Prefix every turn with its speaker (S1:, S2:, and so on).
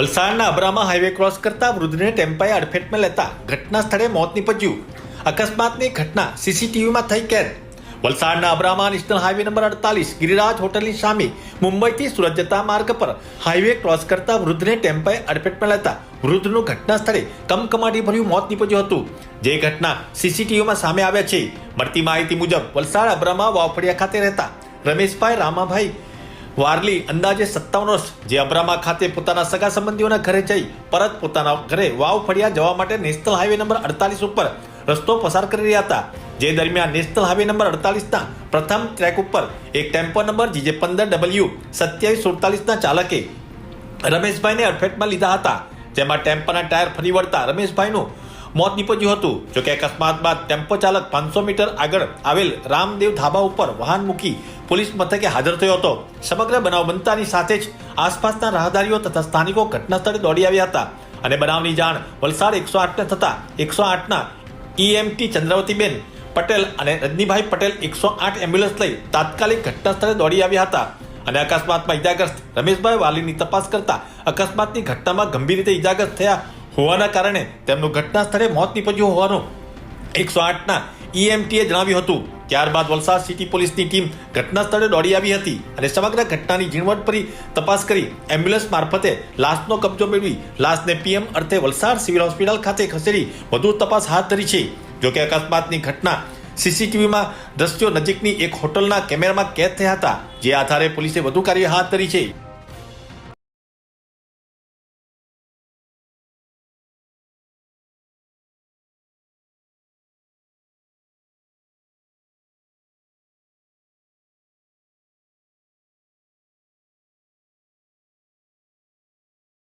S1: વલસાડના અબરામા highway cross કરતા વૃદ્ધને ટેમ્પાએ અડફેટમાં લેતા ઘટના સ્થળે મોત નીપજ્યું. અકસ્માતની ઘટના સીસીટીવીમાં થઈ કેદ. વલસાડના અબરામા નેશનલ હાઈવે નંબર અડતાલીસ ગિરિરાજ હોટલની સામે મુંબઈથી સુરત જતા માર્ગ પર હાઈવે ક્રોસ કરતા વૃદ્ધને ટેમ્પાએ અડફેટમાં લેતા વૃદ્ધનું ઘટના સ્થળે કમકમાટી ભર્યું મોત નીપજ્યું હતું. જે ઘટના સીસીટીવીમાં સામે આવ્યા છે. મળતી માહિતી મુજબ વલસાડ અબરામા વાવફળિયા ખાતે રહેતા રમેશભાઈ રામાભાઈ વારલી અંદાજે સત્તાવન વર્ષ. જે અબ્રામા ખાતે પોતાના સગા સંબંધીઓના ઘરે જઈ પરત પોતાના ઘરે વાવ ફળિયા જવા માટે નેશનલ હાઈવે નંબર અડતાલીસ ઉપર રસ્તો પસાર કરી રહ્યા હતા. જે દરમિયાન નેશનલ હાઈવે નંબર અડતાલીસના પ્રથમ ટ્રેક ઉપર એક ટેમ્પો નંબર જીજે પંદર ડબલ્યુ સત્યાવીસ સુડતાલીસના ચાલકે રમેશભાઈને અડફેટમાં લીધા હતા. જેમાં ટેમ્પાના ટાયર ફરી વળતા રમેશભાઈનું મોત નીપજ્યું હતું. જોકે અકસ્માત બાદ ટેમ્પો ચાલક પાંચસો મીટર આગળ આવેલ રામદેવ ધાબા ઉપર વાહન મૂકી પોલીસ મથકે હાજર થયો હતો. સમગ્ર બનાવ બનતાની સાથે જ આસપાસના રાહદારીઓ તથા સ્થાનિકો ઘટના સ્થળે દોડી આવ્યા હતા. અને બનાવની જાણ વલસાડ એકસો આઠને થતા એકસો આઠના ઈએમટી ચંદ્રાવતીબેન પટેલ અને રજનીભાઈ પટેલ એકસો આઠ એમ્બ્યુલન્સ લઈ તાત્કાલિક ઘટનાસ્થળે દોડી આવ્યા હતા. અને અકસ્માતમાં ઇજાગ્રસ્ત રમેશભાઈ વાલીની તપાસ કરતા અકસ્માતની ઘટનામાં ગંભીર રીતે ઇજાગ્રસ્ત થયા હોવાના કારણે તેમનું ઘટના સ્થળે મોત નીપજ્યું હોવાનું એકસો આઠના ઈએમટીએ જણાવ્યું હતું. ત્યારબાદ વલસાડ સિટી પોલીસની ટીમ ઘટના સ્થળે દોડી આવી હતી અને સમગ્ર ઘટનાની ઝીણવટ ઝીણવટભરી તપાસ કરી એમ્બ્યુલન્સ મારફતે લાશનો કબજો મેળવી લાશને પીએમ અર્થે વલસાડ સિવિલ હોસ્પિટલ ખાતે ખસેડી વધુ તપાસ હાથ ધરી છે. જોકે અકસ્માતની ઘટના સીસીટીવીમાં દ્રશ્યો નજીકની એક હોટલના કેમેરામાં કેદ થયા હતા, જે આધારે પોલીસે વધુ કાર્ય હાથ ધરી છે.